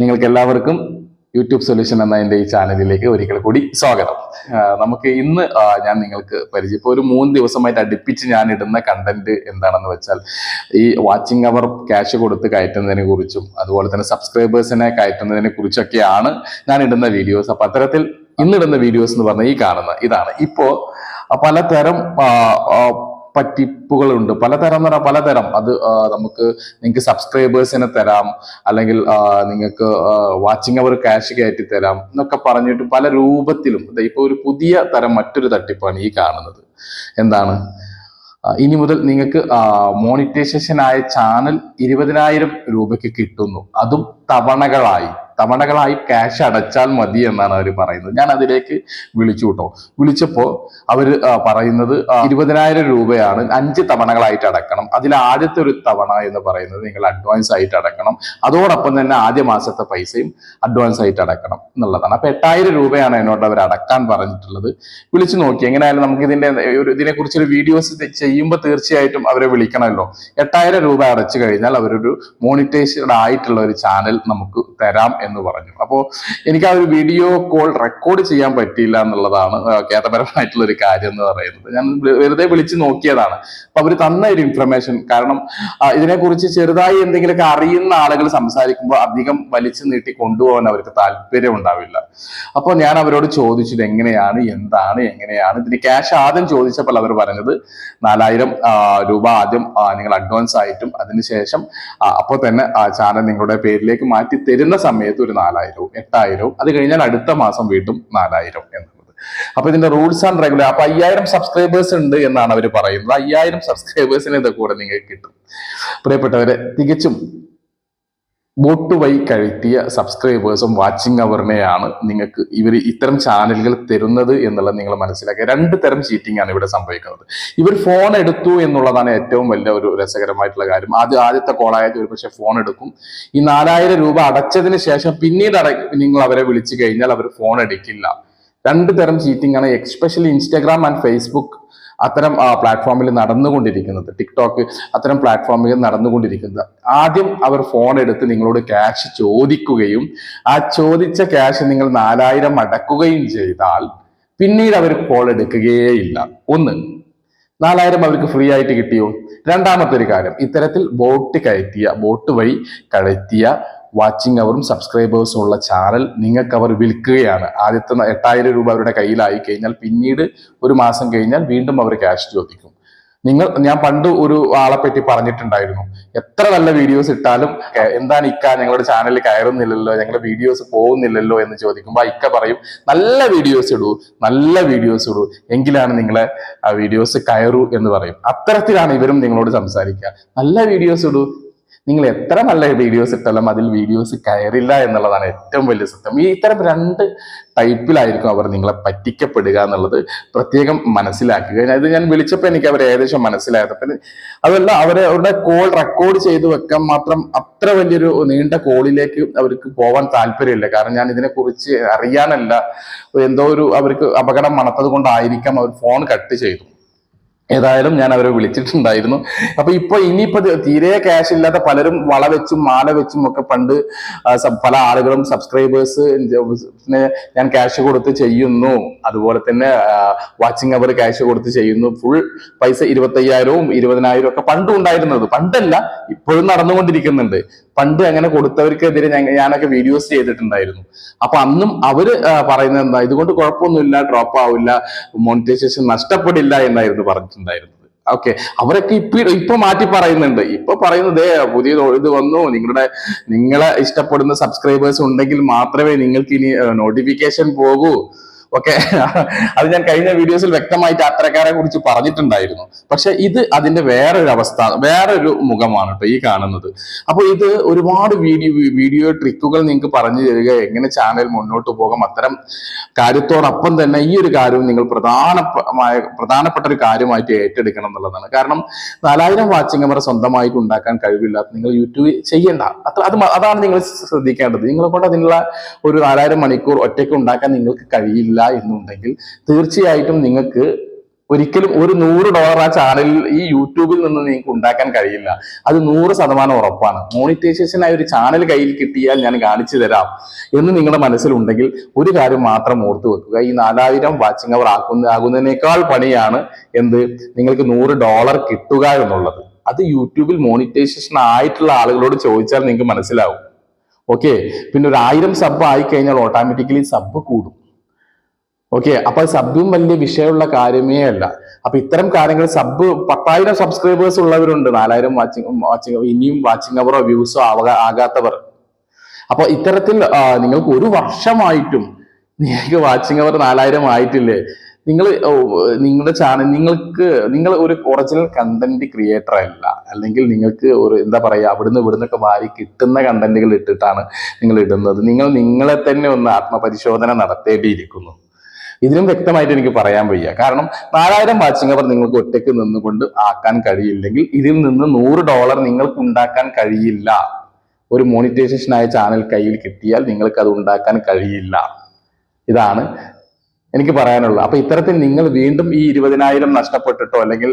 നിങ്ങൾക്ക് എല്ലാവർക്കും YouTube solution എന്ന എന്റെ ഈ ചാനലിലേക്ക് ഒരിക്കൽ കൂടി സ്വാഗതം. നമുക്ക് ഇന്ന് ഞാൻ നിങ്ങൾക്ക് പരിചയം ഇപ്പോൾ ഒരു മൂന്ന് ദിവസമായിട്ട് അടുപ്പിച്ച് ഞാൻ ഇടുന്ന കണ്ടന്റ് എന്താണെന്ന് വെച്ചാൽ ഈ വാച്ചിങ് അവർ ക്യാഷ് കൊടുത്ത് കയറ്റുന്നതിനെ കുറിച്ചും അതുപോലെ തന്നെ സബ്സ്ക്രൈബേഴ്സിനെ കയറ്റുന്നതിനെ കുറിച്ചൊക്കെയാണ് ഞാൻ ഇടുന്ന വീഡിയോസ് അപ്പൊ അത്തരത്തിൽ ഇന്നിടുന്ന വീഡിയോസ് എന്ന് പറഞ്ഞാൽ ഈ കാണുന്ന ഇതാണ്. ഇപ്പോ പലതരം പറ്റിപ്പുകളുണ്ട്. പലതരം എന്ന് പറഞ്ഞാൽ പലതരം. അത് നമുക്ക് നിങ്ങൾക്ക് സബ്സ്ക്രൈബേഴ്സിനെ തരാം. അല്ലെങ്കിൽ നിങ്ങൾക്ക് വാച്ചിങ് അവർ ക്യാഷ് കയറ്റി തരാം എന്നൊക്കെ പറഞ്ഞിട്ട് പല രൂപത്തിലും ദേ ഇപ്പൊ ഒരു പുതിയ തരം മറ്റൊരു തട്ടിപ്പാണ് ഈ കാണുന്നത്. എന്താണ്? ഇനി മുതൽ നിങ്ങൾക്ക് മോണിറ്റൈസേഷൻ ആയ ചാനൽ ഇരുപതിനായിരം രൂപയ്ക്ക് കിട്ടുന്നു. അതും തവണകളായി. തവണകളായി ക്യാഷ് അടച്ചാൽ മതി എന്നാണ് അവർ പറയുന്നത്. ഞാൻ അതിലേക്ക് വിളിച്ചു കേട്ടോ. വിളിച്ചപ്പോ അവർ പറയുന്നത് ഇരുപതിനായിരം രൂപയാണ്. അഞ്ച് തവണകളായിട്ട് അടക്കണം. അതിൽ ആദ്യത്തെ ഒരു തവണ എന്ന് പറയുന്നത് നിങ്ങൾ അഡ്വാൻസ് ആയിട്ട് അടക്കണം. അതോടൊപ്പം തന്നെ ആദ്യ മാസത്തെ പൈസയും അഡ്വാൻസ് ആയിട്ട് അടക്കണം എന്നുള്ളതാണ്. അപ്പൊ എട്ടായിരം രൂപയാണ് എന്നോട് അവർ അടക്കാൻ പറഞ്ഞിട്ടുള്ളത്. വിളിച്ചു നോക്കി. എങ്ങനെയായാലും നമുക്ക് ഇതിന്റെ ഒരു ഇതിനെ കുറിച്ചൊരു വീഡിയോസ് ചെയ്യുമ്പോൾ തീർച്ചയായിട്ടും അവരെ വിളിക്കണമല്ലോ. എട്ടായിരം രൂപ അടച്ചു കഴിഞ്ഞാൽ അവരൊരു മോണിറ്റൈസ്ഡ് ആയിട്ടുള്ള ഒരു ചാനൽ നമുക്ക് തരാം എന്ന് പറഞ്ഞു. അപ്പോ എനിക്ക് ആ ഒരു വീഡിയോ കോൾ റെക്കോർഡ് ചെയ്യാൻ പറ്റിയില്ല എന്നുള്ളതാണ് ഖേദപരമായിട്ടുള്ള ഒരു കാര്യം എന്ന് പറയുന്നത്. ഞാൻ വെറുതെ വിളിച്ച് നോക്കിയതാണ്. അപ്പൊ അവർ തന്ന ഒരു ഇൻഫർമേഷൻ കാരണം ഇതിനെക്കുറിച്ച് ചെറുതായി എന്തെങ്കിലുമൊക്കെ അറിയുന്ന ആളുകൾ സംസാരിക്കുമ്പോൾ അധികം വലിച്ചു നീട്ടി കൊണ്ടുപോകാൻ അവർക്ക് താല്പര്യം ഉണ്ടാവില്ല. അപ്പോൾ ഞാൻ അവരോട് ചോദിച്ചത് എങ്ങനെയാണ് എന്താണ്? എങ്ങനെയാണ്? ഇതിന് ക്യാഷ് ആദ്യം ചോദിച്ചപ്പോൾ അവർ പറഞ്ഞത് നാലായിരം രൂപ ആദ്യം നിങ്ങൾ അഡ്വാൻസ് ആയിട്ടും അതിനുശേഷം അപ്പോൾ തന്നെ ആ ചാനൽ നിങ്ങളുടെ പേരിലേക്ക് മാറ്റി തരുന്ന സമയത്ത് ഒരു നാലായിരവും എട്ടായിരവും അത് കഴിഞ്ഞാൽ അടുത്ത മാസം വീണ്ടും നാലായിരം എന്നുള്ളത്. അപ്പൊ ഇതിന്റെ റൂൾസ് ആൻഡ് റെഗുലർ അപ്പൊ അയ്യായിരം സബ്സ്ക്രൈബേഴ്സ് ഉണ്ട് എന്നാണ് അവർ പറയുന്നത്. അയ്യായിരം സബ്സ്ക്രൈബേഴ്സിന് ഇത് കൂടെ നിങ്ങൾക്ക് കിട്ടും. പ്രിയപ്പെട്ടവരെ തികച്ചും ബോട്ട് വഴി കഴുത്തിയ സബ്സ്ക്രൈബേഴ്സും വാച്ചിങ് അവറിനെയാണ് നിങ്ങൾക്ക് ഇവർ ഇത്തരം ചാനലുകൾ തരുന്നത് എന്നുള്ളത് നിങ്ങൾ മനസ്സിലാക്കുക. രണ്ട് തരം ചീറ്റിംഗ് ആണ് ഇവിടെ സംഭവിക്കുന്നത്. ഇവർ ഫോൺ എടുത്തു എന്നുള്ളതാണ് ഏറ്റവും വലിയ ഒരു രസകരമായിട്ടുള്ള കാര്യം. ആദ്യം ആദ്യത്തെ കോളായത് ഒരു പക്ഷേ ഫോൺ എടുക്കും. ഈ നാലായിരം രൂപ അടച്ചതിന് ശേഷം പിന്നീട് അട നിങ്ങൾ അവരെ വിളിച്ചു കഴിഞ്ഞാൽ അവർ ഫോൺ എടുക്കില്ല. രണ്ട് തരം ചീറ്റിംഗ് ആണ്. എക്സ്പെഷ്യലി ഇൻസ്റ്റാഗ്രാം ആൻഡ് ഫേസ്ബുക്ക് അത്തരം പ്ലാറ്റ്ഫോമിൽ നടന്നുകൊണ്ടിരിക്കുന്നത്. ടിക്ടോക്ക് അത്തരം പ്ലാറ്റ്ഫോമിൽ നടന്നുകൊണ്ടിരിക്കുന്നത്. ആദ്യം അവർ ഫോൺ എടുത്ത് നിങ്ങളോട് ക്യാഷ് ചോദിക്കുകയും ആ ചോദിച്ച ക്യാഷ് നിങ്ങൾ നാലായിരം അടക്കുകയും ചെയ്താൽ പിന്നീട് അവർ കോൾ എടുക്കുകയേ ഇല്ല ഒന്ന് നാലായിരം അവർക്ക് ഫ്രീ ആയിട്ട് കിട്ടിയോ? രണ്ടാമത്തെ ഒരു കാര്യം ഇത്തരത്തിൽ ബോട്ട് കയറ്റിയ ബോട്ട് വഴി കയറ്റിയ വാച്ചിങ് അവറും സബ്സ്ക്രൈബേഴ്സും ഉള്ള ചാനൽ നിങ്ങൾക്ക് അവർ വിൽക്കുകയാണ്. ആദ്യത്തെ എട്ടായിരം രൂപ അവരുടെ കയ്യിലായി കഴിഞ്ഞാൽ പിന്നീട് ഒരു മാസം കഴിഞ്ഞാൽ വീണ്ടും അവർ ക്യാഷ് ചോദിക്കും. നിങ്ങൾ ഞാൻ പണ്ട് ഒരു ആളെ പറ്റി പറഞ്ഞിട്ടുണ്ടായിരുന്നു. എത്ര നല്ല വീഡിയോസ് ഇട്ടാലും എന്താണ് ഇക്ക ഞങ്ങളുടെ ചാനലിൽ കയറുന്നില്ലല്ലോ ഞങ്ങളുടെ വീഡിയോസ് പോകുന്നില്ലല്ലോ എന്ന് ചോദിക്കുമ്പോൾ ഇക്ക പറയും നല്ല വീഡിയോസ് ഇടൂ നല്ല വീഡിയോസ് ഇടൂ എങ്കിലാണ് നിങ്ങളെ ആ വീഡിയോസ് കയറൂ എന്ന് പറയും. അത്തരത്തിലാണ് ഇവരും നിങ്ങളോട് സംസാരിക്കുക. നല്ല വീഡിയോസ് ഇടൂ നിങ്ങൾ എത്ര നല്ല വീഡിയോസ് ഇട്ടാലും അതിൽ വീഡിയോസ് കയറില്ല എന്നുള്ളതാണ് ഏറ്റവും വലിയ സത്യം. ഈ ഇത്തരം രണ്ട് ടൈപ്പിലായിരിക്കും അവർ നിങ്ങളെ പറ്റിക്കപ്പെടുക എന്നുള്ളത് പ്രത്യേകം മനസ്സിലാക്കുക. ഇത് ഞാൻ വിളിച്ചപ്പോൾ എനിക്ക് അവർ ഏകദേശം മനസ്സിലായത് അതല്ല അവരെ അവരുടെ കോൾ റെക്കോർഡ് ചെയ്ത് വെക്കാൻ മാത്രം അത്ര വലിയൊരു നീണ്ട കോളിലേക്ക് അവർക്ക് പോകാൻ താല്പര്യമില്ല. കാരണം ഞാൻ ഇതിനെക്കുറിച്ച് അറിയാനല്ല. എന്തോ ഒരു അവർക്ക് അപകടം മണത്തത് കൊണ്ടായിരിക്കാം അവർ ഫോൺ കട്ട് ചെയ്തു. ഏതായാലും ഞാൻ അവരെ വിളിച്ചിട്ടുണ്ടായിരുന്നു. അപ്പൊ ഇപ്പൊ ഇനിയിപ്പോ തീരെ ക്യാഷ് ഇല്ലാത്ത പലരും വള വെച്ചും മാല വെച്ചും ഒക്കെ പണ്ട് പല ആളുകളും സബ്സ്ക്രൈബേഴ്സ് ഞാൻ ക്യാഷ് കൊടുത്ത് ചെയ്യുന്നു. അതുപോലെ തന്നെ വാച്ചിങ് അവർ ക്യാഷ് കൊടുത്ത് ചെയ്യുന്നു. ഫുൾ പൈസ ഇരുപത്തയ്യായിരവും ഇരുപതിനായിരവും ഒക്കെ പണ്ടും ഉണ്ടായിരുന്നത്. പണ്ടല്ല ഇപ്പോഴും നടന്നുകൊണ്ടിരിക്കുന്നുണ്ട്. പണ്ട് അങ്ങനെ കൊടുത്തവർക്കെതിരെ ഞാനൊക്കെ വീഡിയോസ് ചെയ്തിട്ടുണ്ടായിരുന്നു. അപ്പൊ അന്നും അവർ പറയുന്നത് എന്താ ഇതുകൊണ്ട് കുഴപ്പമൊന്നുമില്ല ഡ്രോപ്പ് ആവില്ല മോണിറ്റൈസേഷൻ നഷ്ടപ്പെടില്ല എന്നായിരുന്നു പറഞ്ഞിട്ടുണ്ടായിരുന്നത് ഓക്കെ അവരൊക്കെ ഇപ്പൊ ഇപ്പൊ മാറ്റി പറയുന്നുണ്ട്. ഇപ്പൊ പറയുന്നത് "ദേ, പുതിയ ഇത് വന്നു. നിങ്ങളുടെ നിങ്ങളെ ഇഷ്ടപ്പെടുന്ന സബ്സ്ക്രൈബേഴ്സ് ഉണ്ടെങ്കിൽ മാത്രമേ നിങ്ങൾക്ക് ഇനി നോട്ടിഫിക്കേഷൻ പോകൂ. ഓക്കെ. അത് ഞാൻ കഴിഞ്ഞ വീഡിയോസിൽ വ്യക്തമായിട്ട് അത്തരക്കാരെ കുറിച്ച് പറഞ്ഞിട്ടുണ്ടായിരുന്നു. പക്ഷെ ഇത് അതിന്റെ വേറൊരു അവസ്ഥ വേറൊരു മുഖമാണ് കേട്ടോ ഈ കാണുന്നത്. അപ്പൊ ഇത് ഒരുപാട് വീഡിയോ വീഡിയോ ട്രിക്കുകൾ നിങ്ങൾക്ക് പറഞ്ഞു തരിക എങ്ങനെ ചാനൽ മുന്നോട്ട് പോകാം അത്തരം കാര്യത്തോടൊപ്പം തന്നെ ഈ ഒരു കാര്യവും നിങ്ങൾ പ്രധാനമായ പ്രധാനപ്പെട്ട ഒരു കാര്യമായിട്ട് ഏറ്റെടുക്കണം എന്നുള്ളതാണ്. കാരണം നാലായിരം വാച്ചിങ് അവർ സ്വന്തമായിട്ട് ഉണ്ടാക്കാൻ കഴിവില്ലാത്ത നിങ്ങൾ യൂട്യൂബ് ചെയ്യേണ്ട. അത്ര അത് അതാണ് നിങ്ങൾ ശ്രദ്ധിക്കേണ്ടത്. നിങ്ങളെ കൊണ്ട് അതിനുള്ള ഒരു നാലായിരം മണിക്കൂർ ഒറ്റയ്ക്ക് ഉണ്ടാക്കാൻ നിങ്ങൾക്ക് കഴിയില്ല. എന്നുണ്ടെങ്കിൽ തീർച്ചയായിട്ടും നിങ്ങൾക്ക് ഒരിക്കലും ഒരു നൂറ് ഡോളർ ആ ചാനലിൽ ഈ യൂട്യൂബിൽ നിന്ന് നിങ്ങൾക്ക് ഉണ്ടാക്കാൻ കഴിയില്ല. അത് നൂറ് ശതമാനം ഉറപ്പാണ്. മോണിറ്റൈസേഷനായി ഒരു ചാനൽ കയ്യിൽ കിട്ടിയാൽ ഞാൻ കാണിച്ചു തരാം എന്ന് നിങ്ങളുടെ മനസ്സിലുണ്ടെങ്കിൽ ഒരു കാര്യം മാത്രം ഓർത്തു വെക്കുക. ഈ നാലായിരം വാച്ചിങ് അവർ ആക്കുന്ന ആകുന്നതിനേക്കാൾ പണിയാണ് എന്ത്? നിങ്ങൾക്ക് നൂറ് ഡോളർ കിട്ടുക എന്നുള്ളത്. അത് യൂട്യൂബിൽ മോണിറ്റൈസേഷൻ ആയിട്ടുള്ള ആളുകളോട് ചോദിച്ചാൽ നിങ്ങൾക്ക് മനസ്സിലാവും. ഓക്കെ പിന്നെ ഒരു ആയിരം സബ് ആയി കഴിഞ്ഞാൽ ഓട്ടോമാറ്റിക്കലി സബ് കൂടും. ഓക്കെ അപ്പൊ സബും വലിയ വിഷയമുള്ള കാര്യമേ അല്ല. അപ്പൊ ഇത്തരം കാര്യങ്ങൾ സബ് പത്തായിരം സബ്സ്ക്രൈബേഴ്സ് ഉള്ളവരുണ്ട്. നാലായിരം വാച്ചിങ് വാച്ചിങ് ഇനിയും വാച്ചിങ് അവറോ വ്യൂസോ ആകാത്തവർ. അപ്പൊ ഇത്തരത്തിൽ നിങ്ങൾക്ക് ഒരു വർഷമായിട്ടും നിങ്ങൾക്ക് വാച്ചിങ് അവർ നാലായിരം ആയിട്ടില്ലേ? നിങ്ങൾ നിങ്ങളുടെ ചാനൽ നിങ്ങൾക്ക് നിങ്ങൾ ഒരു ഒറിജിനൽ കണ്ടന്റ് ക്രിയേറ്റർ അല്ല. അല്ലെങ്കിൽ നിങ്ങൾക്ക് ഒരു എന്താ പറയാ അവിടുന്ന് ഇവിടുന്നൊക്കെ വാരി കിട്ടുന്ന കണ്ടന്റുകൾ ഇട്ടിട്ടാണ് നിങ്ങൾ ഇടുന്നത്. നിങ്ങൾ നിങ്ങളെ തന്നെ ഒന്ന് ആത്മപരിശോധന നടത്തേണ്ടിയിരിക്കുന്നു. ഇതിനും വ്യക്തമായിട്ട് എനിക്ക് പറയാൻ വയ്യ. കാരണം നാലായിരം വാച്ചിങ് അവർ നിങ്ങൾക്ക് ഒറ്റയ്ക്ക് നിന്നുകൊണ്ട് ആക്കാൻ കഴിയില്ലെങ്കിൽ ഇതിൽ നിന്ന് നൂറ് ഡോളർ നിങ്ങൾക്ക് ഉണ്ടാക്കാൻ കഴിയില്ല. ഒരു മോണിറ്റൈസേഷനായ ചാനൽ കയ്യിൽ കിട്ടിയാൽ നിങ്ങൾക്ക് അത് ഉണ്ടാക്കാൻ കഴിയില്ല. ഇതാണ് എനിക്ക് പറയാനുള്ളത്. അപ്പൊ ഇത്തരത്തിൽ നിങ്ങൾ വീണ്ടും ഈ ഇരുപതിനായിരം നഷ്ടപ്പെട്ടിട്ടോ അല്ലെങ്കിൽ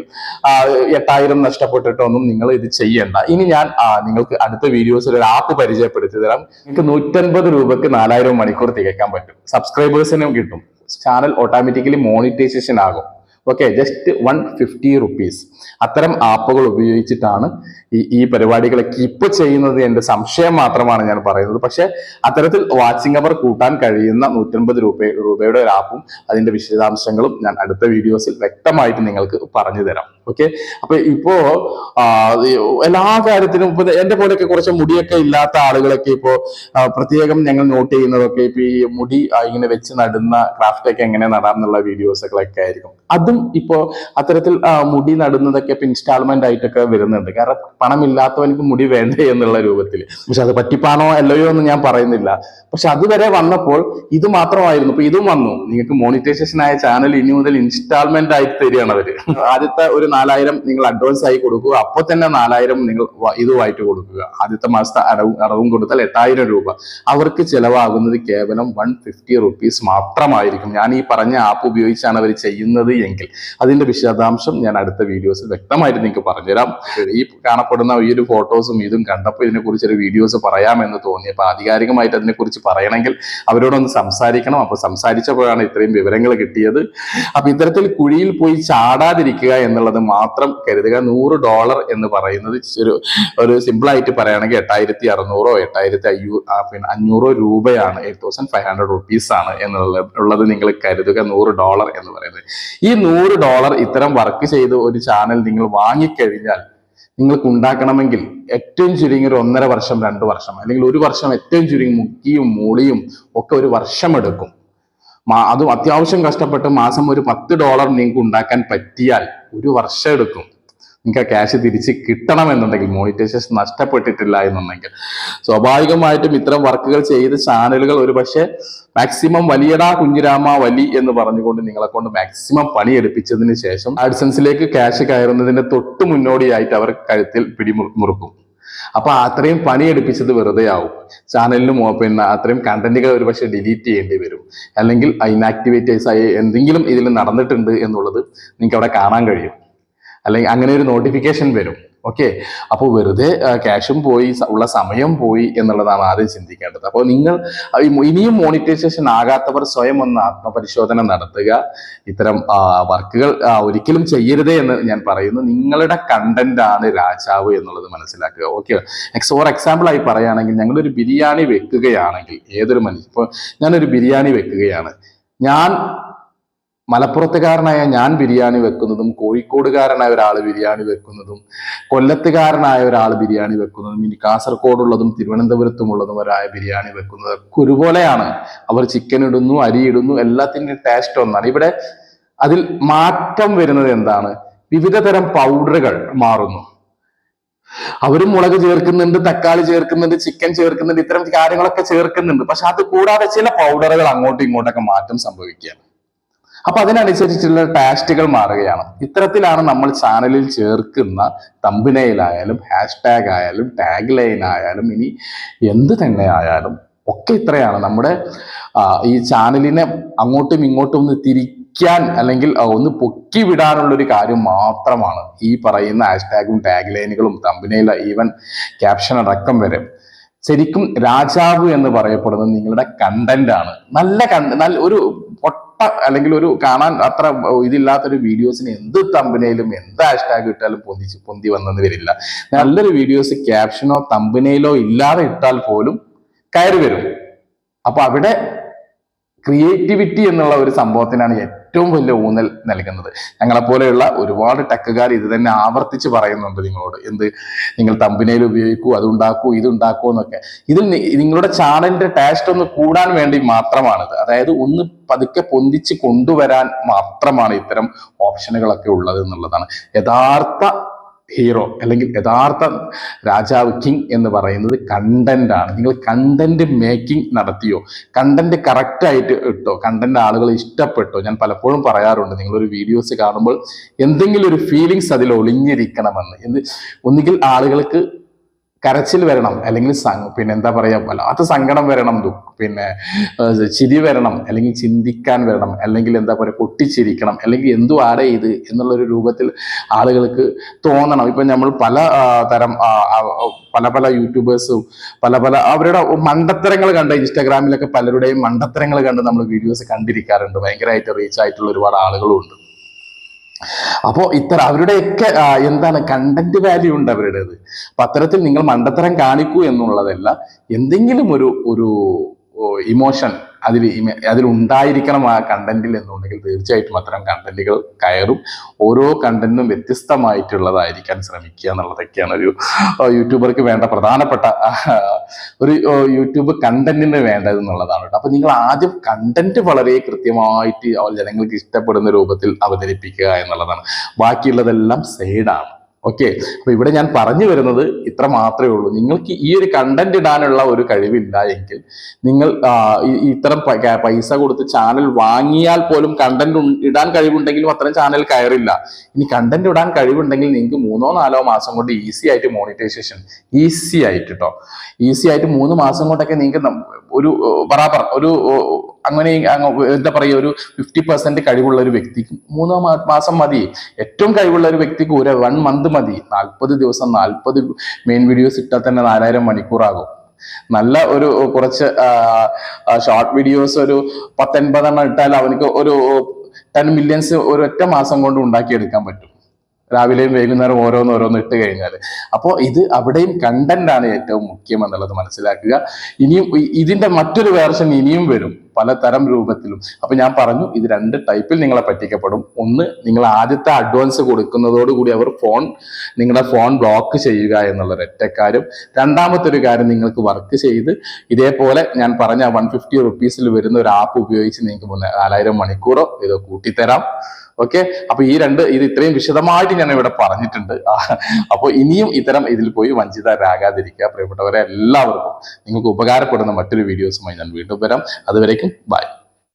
എട്ടായിരം നഷ്ടപ്പെട്ടിട്ടോ ഒന്നും നിങ്ങൾ ഇത് ചെയ്യണ്ട. ഇനി ഞാൻ നിങ്ങൾക്ക് അടുത്ത വീഡിയോസിൽ ഒരു ആപ്പ് പരിചയപ്പെടുത്തി തരാം. നിങ്ങൾക്ക് നൂറ്റൻപത് രൂപക്ക് നാലായിരം മണിക്കൂർ തികയ്ക്കാൻ പറ്റും. സബ്സ്ക്രൈബേഴ്സിനും കിട്ടും. ചാനൽ ഓട്ടോമാറ്റിക്കലി മോണിറ്റൈസേഷൻ ആകും. Okay just one fifty rupees അത്തരം ആപ്പുകൾ ഉപയോഗിച്ചിട്ടാണ് ഈ ഈ പരിപാടികളൊക്കെ കീപ്പ് ചെയ്യുന്നത് എന്റെ സംശയം മാത്രമാണ് ഞാൻ പറയുന്നത്. പക്ഷേ അത്തരത്തിൽ വാച്ചിങ് അവർ കൂട്ടാൻ കഴിയുന്ന നൂറ്റൻപത് രൂപ രൂപയുടെ ഒരു ആപ്പും അതിന്റെ വിശദാംശങ്ങളും ഞാൻ അടുത്ത വീഡിയോസിൽ വ്യക്തമായിട്ട് നിങ്ങൾക്ക് പറഞ്ഞു തരാം ഓക്കെ അപ്പൊ ഇപ്പോ എല്ലാ കാര്യത്തിനും ഇപ്പൊ എന്റെ പോലെയൊക്കെ കുറച്ച് മുടിയൊക്കെ ഇല്ലാത്ത ആളുകളൊക്കെ ഇപ്പോ പ്രത്യേകം ഞങ്ങൾ നോട്ട് ചെയ്യുന്നതൊക്കെ ഇപ്പൊ ഈ മുടി ഇങ്ങനെ വെച്ച് നടുന്ന ക്രാഫ്റ്റ് ഒക്കെ എങ്ങനെ നടാം എന്നുള്ള വീഡിയോസുകളൊക്കെ ആയിരിക്കും. അതും ഇപ്പോ അത്തരത്തിൽ മുടി നടുന്നതൊക്കെ ഇപ്പൊ ഇൻസ്റ്റാൾമെന്റ് ആയിട്ടൊക്കെ വരുന്നുണ്ട്. കാരണം പണമില്ലാത്തവനക്ക് മുടി വേണ്ടേ എന്നുള്ള രൂപത്തിൽ. പക്ഷെ അത് പറ്റിപ്പാണോ അല്ലയോ എന്ന് ഞാൻ പറയുന്നില്ല. പക്ഷെ അതുവരെ വന്നപ്പോൾ ഇത് മാത്രമായിരുന്നു. ഇപ്പൊ ഇതും വന്നു. നിങ്ങൾക്ക് മോണിറ്റൈസേഷൻ ആയ ചാനൽ ഇനി മുതൽ ഇൻസ്റ്റാൾമെന്റ് ആയിട്ട് തരികയാണ് അവർ. ആദ്യത്തെ ഒരു നാലായിരം നിങ്ങൾ അഡ്വാൻസ് ആയി കൊടുക്കുക. അപ്പൊ തന്നെ നാലായിരം നിങ്ങൾ ഇതുമായിട്ട് കൊടുക്കുക. ആദ്യത്തെ മാസത്തെ അടവും അടവും കൊടുത്താൽ എട്ടായിരം രൂപ. അവർക്ക് ചിലവാകുന്നത് കേവലം വൺ ഫിഫ്റ്റി റുപ്പീസ് മാത്രമായിരിക്കും. ഞാൻ ഈ പറഞ്ഞ ആപ്പ് ഉപയോഗിച്ചാണ് അവർ ചെയ്യുന്നത് എങ്കിൽ. അതിന്റെ വിശദാംശം ഞാൻ അടുത്ത വീഡിയോസിൽ വ്യക്തമായിട്ട് നിങ്ങൾക്ക് പറഞ്ഞുതരാം. ഈ കാണപ്പെടുന്ന ഈ ഒരു ഫോട്ടോസും ഇതും കണ്ടപ്പോൾ ഇതിനെ കുറിച്ച് ഒരു വീഡിയോസ് പറയാമെന്ന് തോന്നി. അപ്പൊ ആധികാരികമായിട്ട് അതിനെ കുറിച്ച് പറയണമെങ്കിൽ അവരോടൊന്ന് സംസാരിക്കണം. അപ്പൊ സംസാരിച്ചപ്പോഴാണ് ഇത്രയും വിവരങ്ങൾ കിട്ടിയത്. അപ്പൊ ഇത്തരത്തിൽ കുഴിയിൽ പോയി ചാടാതിരിക്കുക എന്നുള്ളത് മാത്രം കരുതുക. നൂറ് ഡോളർ എന്ന് പറയുന്നത് ഒരു ഒരു സിമ്പിൾ ആയിട്ട് പറയുകയാണെങ്കിൽ എട്ടായിരത്തി അറുന്നൂറോ എട്ടായിരത്തി അയ്യൂ പിന്നെ അഞ്ഞൂറോ രൂപയാണ് eight thousand five hundred rupees ആണ് എന്നുള്ളത് ഉള്ളത് നിങ്ങൾ കരുതുക. നൂറ് ഡോളർ എന്ന് പറയുന്നത്. ഈ നൂറ് ഡോളർ ഇത്തരം വർക്ക് ചെയ്ത് ഒരു ചാനൽ നിങ്ങൾ വാങ്ങിക്കഴിഞ്ഞാൽ നിങ്ങൾക്ക് ഉണ്ടാക്കണമെങ്കിൽ ഏറ്റവും ചുരുങ്ങി ഒരു ഒന്നര വർഷം രണ്ട് വർഷം അല്ലെങ്കിൽ ഒരു വർഷം ഏറ്റവും ചുരുങ്ങി മുക്കിയും മൂളിയും ഒക്കെ ഒരു വർഷം എടുക്കും അതും അത്യാവശ്യം കഷ്ടപ്പെട്ട് മാസം ഒരു പത്ത് ഡോളർ നിങ്ങൾക്ക് ഉണ്ടാക്കാൻ പറ്റിയാൽ ഒരു വർഷം എടുക്കും. നിങ്ങൾക്ക് ആ ക്യാഷ് തിരിച്ച് കിട്ടണമെന്നുണ്ടെങ്കിൽ മോണിറ്റൈസേഷൻ നഷ്ടപ്പെട്ടിട്ടില്ല എന്നുണ്ടെങ്കിൽ. സ്വാഭാവികമായിട്ടും ഇത്തരം വർക്കുകൾ ചെയ്ത ചാനലുകൾ ഒരു പക്ഷേ മാക്സിമം വലിയടാ കുഞ്ഞിരാമ വലി എന്ന് പറഞ്ഞുകൊണ്ട് നിങ്ങളെ കൊണ്ട് മാക്സിമം പണിയെടുപ്പിച്ചതിന് ശേഷം ആഡ്സൻസിലേക്ക് ക്യാഷ് കയറുന്നതിന്റെ തൊട്ട് മുന്നോടിയായിട്ട് അവർ കഴുത്തിൽ പിടിമുറുക്കും. അപ്പൊ അത്രയും പണിയെടുപ്പിച്ചത് വെറുതെ ആവും ചാനലിന് മോ- പിന്നെ അത്രയും കണ്ടന്റുകൾ ഒരു പക്ഷേ ഡിലീറ്റ് ചെയ്യേണ്ടി വരും. അല്ലെങ്കിൽ ഇനാക്ടിവേറ്റേഴ്സ് ആയി എന്തെങ്കിലും ഇതിൽ നടന്നിട്ടുണ്ട് എന്നുള്ളത് നിങ്ങൾക്ക് അവിടെ കാണാൻ കഴിയും. അല്ലെങ്കിൽ അങ്ങനെ ഒരു നോട്ടിഫിക്കേഷൻ വരും. ഓക്കെ അപ്പോൾ വെറുതെ ക്യാഷും പോയി ഉള്ള സമയം പോയി എന്നുള്ളതാണ് ആദ്യം ചിന്തിക്കേണ്ടത്. അപ്പോൾ നിങ്ങൾ ഇനിയും മോണിറ്റൈസേഷൻ ആകാത്തവർ സ്വയം ഒന്ന് ആത്മപരിശോധന നടത്തുക. ഇത്തരം വർക്കുകൾ ഒരിക്കലും ചെയ്യരുതേ എന്ന് ഞാൻ പറയുന്നു. നിങ്ങളുടെ കണ്ടന്റ് ആണ് രാജാവ് എന്നുള്ളത് മനസ്സിലാക്കുക. ഓക്കെ ഫോർ എക്സാമ്പിൾ ആയി പറയുകയാണെങ്കിൽ ഞങ്ങളൊരു ബിരിയാണി വെക്കുകയാണെങ്കിൽ ഏതൊരു മനുഷ്യ ഇപ്പോൾ ഞാനൊരു ബിരിയാണി വെക്കുകയാണ്. ഞാൻ മലപ്പുറത്തുകാരനായ ഞാൻ ബിരിയാണി വെക്കുന്നതും കോഴിക്കോടുകാരനായ ഒരാൾ ബിരിയാണി വെക്കുന്നതും കൊല്ലത്തുകാരനായ ഒരാൾ ബിരിയാണി വെക്കുന്നതും ഇനി കാസർഗോഡുള്ളതും ഒരായ ബിരിയാണി വെക്കുന്നത് ഒക്കെ ഒരുപോലെയാണ്. അവർ ചിക്കൻ ഇടുന്നു അരി ഇടുന്നു എല്ലാത്തിന്റെയും ടേസ്റ്റ് ഒന്നാണ്. ഇവിടെ അതിൽ മാറ്റം വരുന്നത് എന്താണ്? വിവിധ തരം പൗഡറുകൾ മാറുന്നു. അവരും മുളക് ചേർക്കുന്നുണ്ട് തക്കാളി ചേർക്കുന്നുണ്ട് ചിക്കൻ ചേർക്കുന്നുണ്ട് ഇത്തരം കാര്യങ്ങളൊക്കെ ചേർക്കുന്നുണ്ട്. പക്ഷെ അത് കൂടാതെ ചില പൗഡറുകൾ അങ്ങോട്ടും ഇങ്ങോട്ടൊക്കെ മാറ്റം സംഭവിക്കുകയാണ്. അപ്പൊ അതിനനുസരിച്ചുള്ള ടാസ്റ്റുകൾ മാറുകയാണ്. ഇത്തരത്തിലാണ് നമ്മൾ ചാനലിൽ ചേർക്കുന്ന തമ്പിനയിലായാലും ഹാഷ്ടാഗ് ആയാലും ടാഗ് ലൈൻ ആയാലും ഇനി എന്ത് തന്നെ ആയാലും ഒക്കെ ഇത്രയാണ്. നമ്മുടെ ഈ ചാനലിനെ അങ്ങോട്ടും ഇങ്ങോട്ടും ഒന്ന് തിരിക്കാൻ അല്ലെങ്കിൽ ഒന്ന് പൊക്കി വിടാനുള്ള ഒരു കാര്യം മാത്രമാണ് ഈ പറയുന്ന ഹാഷ്ടാഗും ടാഗ് ലൈനുകളും തമ്പനയില ഈവൻ ക്യാപ്ഷൻ അടക്കം വരെ. ശരിക്കും രാജാവ് എന്ന് പറയപ്പെടുന്നത് നിങ്ങളുടെ കണ്ടന്റ് ആണ്. നല്ല കണ്ട നല്ല ഒരു പൊട്ട അല്ലെങ്കിൽ ഒരു കാണാൻ അത്ര ഇതില്ലാത്തൊരു വീഡിയോസിന് എന്ത് തമ്പനയിലും എന്ത് ഹാഷ്ടാഗ് ഇട്ടാലും പൊന്തിച്ച് പൊന്തി വന്നെന്ന് വരില്ല. നല്ലൊരു വീഡിയോസ് ക്യാപ്ഷനോ തമ്പനയിലോ ഇല്ലാതെ ഇട്ടാൽ പോലും കയറി വരും. അപ്പൊ അവിടെ ക്രിയേറ്റിവിറ്റി എന്നുള്ള ഒരു സംഭവത്തിനാണ് ഏറ്റവും വലിയ ഊന്നൽ നൽകുന്നത്. ഞങ്ങളെപ്പോലെയുള്ള ഒരുപാട് ടെക്കുകാർ ഇത് തന്നെ ആവർത്തിച്ച് പറയുന്നുണ്ട് നിങ്ങളോട്. എന്ത്? നിങ്ങൾ തമ്പിനയിൽ ഉപയോഗിക്കൂ അതുണ്ടാക്കൂ ഇതുണ്ടാക്കൂ എന്നൊക്കെ. ഇതിൽ നിങ്ങളുടെ ചാനലിന്റെ ടേസ്റ്റ് ഒന്ന് കൂടാൻ വേണ്ടി മാത്രമാണിത്. അതായത് ഒന്ന് പതുക്കെ പൊന്തിച്ച് കൊണ്ടുവരാൻ മാത്രമാണ് ഇത്തരം ഓപ്ഷനുകളൊക്കെ ഉള്ളത് എന്നുള്ളതാണ് യഥാർത്ഥ ഹീറോ അല്ലെങ്കിൽ യഥാർത്ഥ രാജാവ് കിങ് എന്ന് പറയുന്നത് കണ്ടന്റാണ് നിങ്ങൾ കണ്ടന്റ് മേക്കിംഗ് നടത്തിയോ? കണ്ടന്റ് കറക്റ്റ് ആയിട്ട് ഇട്ടോ? കണ്ടന്റ് ആളുകൾ ഇഷ്ടപ്പെട്ടോ? ഞാൻ പലപ്പോഴും പറയാറുണ്ട്. നിങ്ങളൊരു വീഡിയോസ് കാണുമ്പോൾ എന്തെങ്കിലും ഒരു ഫീലിങ്സ് അതിൽ ഒളിഞ്ഞിരിക്കണമെന്ന്. എന്ത്? ഒന്നുകിൽ ആളുകൾക്ക് കരച്ചിൽ വരണം അല്ലെങ്കിൽ പിന്നെ എന്താ പറയാ വല്ലാത്ത സങ്കടം വരണം പിന്നെ ചിരി വരണം അല്ലെങ്കിൽ ചിന്തിക്കാൻ വരണം അല്ലെങ്കിൽ എന്താ പറയുക പൊട്ടിച്ചിരിക്കണം അല്ലെങ്കിൽ എന്തു ആടെ ഇത് എന്നുള്ളൊരു രൂപത്തിൽ ആളുകൾക്ക് തോന്നണം. ഇപ്പൊ നമ്മൾ പല തരം പല പല യൂട്യൂബേഴ്സും പല പല അവരുടെ മണ്ടത്തരങ്ങൾ കണ്ട് ഇൻസ്റ്റാഗ്രാമിലൊക്കെ പലരുടെയും മണ്ടത്തരങ്ങൾ കണ്ട് നമ്മൾ വീഡിയോസ് കണ്ടിരിക്കാറുണ്ട്. ഭയങ്കരമായിട്ട് റീച്ച് ആയിട്ടുള്ള ഒരുപാട് ആളുകളും ഉണ്ട് അപ്പോൾ ഇത്ര അവരുടെയൊക്കെ എന്താണ് കണ്ടന്റ് വാല്യൂ ഉണ്ട് അവരുടേത്. പത്രത്തിൽ നിങ്ങൾ മണ്ടത്തരം കാണിക്കൂ എന്നുള്ളതല്ല എന്തെങ്കിലും ഒരു ഒരു ഇമോഷൻ അതിൽ അതിലുണ്ടായിരിക്കണം ആ കണ്ടന്റിൽ എന്നുണ്ടെങ്കിൽ തീർച്ചയായിട്ടും അത്തരം കണ്ടന്റുകൾ കയറും. ഓരോ കണ്ടന്റും വ്യത്യസ്തമായിട്ടുള്ളതായിരിക്കാൻ ശ്രമിക്കുക എന്നുള്ളതൊക്കെയാണ് ഒരു യൂട്യൂബർക്ക് വേണ്ട പ്രധാനപ്പെട്ട ഒരു യൂട്യൂബ് കണ്ടന്റിന് വേണ്ടത് എന്നുള്ളതാണ് കേട്ടോ. അപ്പൊ നിങ്ങൾ ആദ്യം കണ്ടന്റ് വളരെ കൃത്യമായിട്ട് ജനങ്ങൾക്ക് ഇഷ്ടപ്പെടുന്ന രൂപത്തിൽ അവതരിപ്പിക്കുക എന്നുള്ളതാണ്. ബാക്കിയുള്ളതെല്ലാം സൈഡാണ് ഓക്കെ അപ്പൊ ഇവിടെ ഞാൻ പറഞ്ഞു വരുന്നത് ഇത്ര മാത്രമേ ഉള്ളൂ. നിങ്ങൾക്ക് ഈ ഒരു കണ്ടന്റ് ഇടാനുള്ള ഒരു കഴിവില്ല എങ്കിൽ നിങ്ങൾ ഇത്തരം പൈസ കൊടുത്ത് ചാനൽ വാങ്ങിയാൽ പോലും കണ്ടന്റ് ഇടാൻ കഴിവുണ്ടെങ്കിലും അത്തരം ചാനൽ കയറില്ല. ഇനി കണ്ടന്റ് ഇടാൻ കഴിവുണ്ടെങ്കിൽ നിങ്ങൾക്ക് മൂന്നോ നാലോ മാസം കൊണ്ട് ഈസി ആയിട്ട് മോണിറ്റൈസേഷൻ ഈസി ആയിട്ട് കേട്ടോ ഈസി ആയിട്ട് മൂന്ന് മാസം കൊണ്ടൊക്കെ നിങ്ങൾക്ക് ഒരു ബറാബർ ഒരു അങ്ങനെ അങ്ങ് എന്താ പറയുക ഒരു ഫിഫ്റ്റി പെർസെന്റ് കഴിവുള്ള ഒരു വ്യക്തിക്ക്. മൂന്നോ മാസം മതി. ഏറ്റവും കഴിവുള്ള ഒരു വ്യക്തിക്ക് ഒരു വൺ മന്ത് മതി. നാൽപ്പത് ദിവസം നാൽപ്പത് മെയിൻ വീഡിയോസ് ഇട്ടാൽ തന്നെ നാലായിരം മണിക്കൂറാകും. നല്ല ഒരു കുറച്ച് ഷോർട്ട് വീഡിയോസ് ഒരു പത്തൊൻപതെണ്ണം ഇട്ടാൽ അവനക്ക് ഒരു ടെൻ മില്യൺസ് ഒരൊറ്റ മാസം കൊണ്ട് ഉണ്ടാക്കിയെടുക്കാൻ പറ്റും. രാവിലെയും വൈകുന്നേരം ഓരോന്ന് ഓരോന്ന് ഇട്ട് കഴിഞ്ഞാൽ അപ്പോൾ ഇത് അവിടെയും കണ്ടന്റ് ആണ് ഏറ്റവും മുഖ്യം എന്നുള്ളത് മനസ്സിലാക്കുക. ഇനിയും ഇതിന്റെ മറ്റൊരു വേർഷൻ ഇനിയും വരും. പലതരം രൂപത്തിലും. അപ്പൊ ഞാൻ പറഞ്ഞു ഇത് രണ്ട് ടൈപ്പിൽ നിങ്ങളെ പറ്റിക്കപ്പെടും. ഒന്ന് നിങ്ങൾ ആദ്യത്തെ അഡ്വാൻസ് കൊടുക്കുന്നതോടുകൂടി അവർ ഫോൺ നിങ്ങളുടെ ഫോൺ ബ്ലോക്ക് ചെയ്യുക എന്നുള്ള ഒറ്റക്കാരും രണ്ടാമത്തെ ഒരു കാര്യം നിങ്ങൾക്ക് വർക്ക് ചെയ്ത് ഇതേപോലെ ഞാൻ പറഞ്ഞ വൺ ഫിഫ്റ്റി റുപ്പീസിൽ വരുന്ന ഒരു ആപ്പ് ഉപയോഗിച്ച് നിങ്ങൾക്ക് നാലായിരം മണിക്കൂറോ ഇതോ കൂട്ടിത്തരാം. ഓക്കെ അപ്പൊ ഈ രണ്ട് ഇത് ഇത്രയും വിശദമായിട്ട് ഞാൻ ഇവിടെ പറഞ്ഞിട്ടുണ്ട്. അപ്പോൾ ഇനിയും ഇത്തരം ഇതിൽ പോയി വഞ്ചിതരാകാതിരിക്കുക. പ്രിയപ്പെട്ടവരെ എല്ലാവർക്കും നിങ്ങൾക്ക് ഉപകാരപ്പെടുന്ന മറ്റൊരു വീഡിയോസുമായി ഞാൻ വീണ്ടും വരാം. അതുവരേക്കും ബൈ